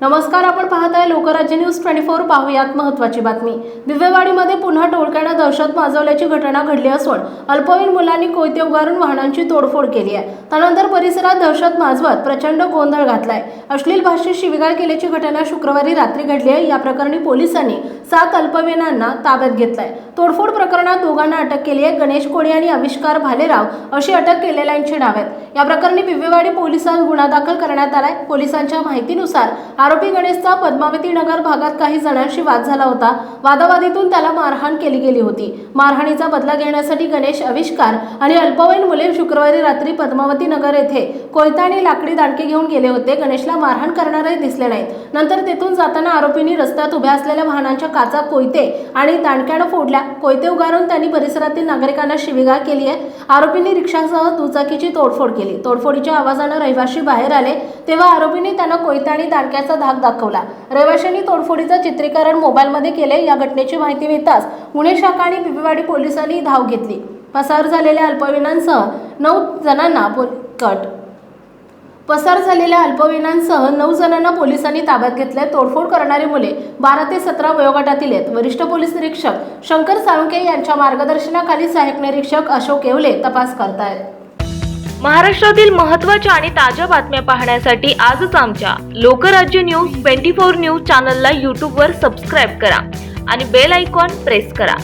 नमस्कार आपण पाहत आहे लोकराज्य न्यूज ट्वेंटी फोर. पाहूयात महत्वाची बातमी. दिव्यवाडीमध्ये पुन्हा टोळक्यानं दहशत माजवल्याची घटना घडली असून अल्पवयीन मुलांनी कोयते उगारून वाहनांची तोडफोड केली आहे. त्यानंतर परिसरात दहशत माजवत प्रचंड गोंधळ घातलाय. अश्लील भाषेत शिविगाळ केल्याची घटना शुक्रवारी रात्री घडली आहे. या प्रकरणी पोलिसांनी सात अल्पवयीनांना ताब्यात घेतलाय. तोडफोड प्रकरणात दोघांना अटक केली आहे. गणेश कोळी आणि आविष्कार भालेराव अशी अटक केलेल्यांची नाव आहेत. या प्रकरणी विवेवाडी पोलिसात गुन्हा दाखल करण्यात आलाय. पोलिसांच्या माहितीनुसार आरोपी गणेशचा पद्मावती नगर भागात काही जणांशी वाद झाला होता. वादावादीतून त्याला मारहाण केली गेली होती. मारहाणीचा बदला घेण्यासाठी गणेश आविष्कार आणि अल्पवयीन मुले शुक्रवारी रात्री पद्मावती नगर येथे कोयता आणि लाकडी दांडके घेऊन गेले होते. गणेशला मारहाण करणारे दिसले नाहीत. नंतर तेथून जाताना आरोपींनी रस्त्यात उभ्या असलेल्या वाहनांच्या काचा कोयते आणि दांडक्यानं फोडल्या. कोयते उगारून त्यांनी परिसरातील नागरिकांना शिवीगाळ केली आहे. आरोपींनी रिक्षासह दुचाकीची तोडफोड केली. तोडफोडीच्या आवाजानं रहिवाशी बाहेर आले. तेव्हा आरोपींनी त्यांना कोयता आणि दांडक्याचा धाक दाखवला. रहिवाशांनी तोडफोडीचं चित्रीकरण मोबाईलमध्ये केले. या घटनेची माहिती मिळताच पुणे शाखा आणि बिबीवाडी पोलिसांनी धाव घेतली. पसार झालेल्या अल्पवयीनांसह नऊ जणांना पोल- कट पसार झालेल्या अल्पवयीनांसह नऊ जणांना पोलिसांनी ताब्यात घेतले तोडफोड करणारी मुले बारा ते सतरा वयोगटातील आहेत. वरिष्ठ पोलीस निरीक्षक शंकर साळुंके यांच्या मार्गदर्शनाखाली सहाय्यक निरीक्षक अशोक येवले तपास करतायत. महाराष्ट्रातील महत्त्वाच्या आणि ताज्या बातम्या पाहण्यासाठी आजच आमच्या Lokrajya news twenty four news चॅनलला यूट्यूबवर सबस्क्राईब करा आणि बेल आयकॉन प्रेस करा.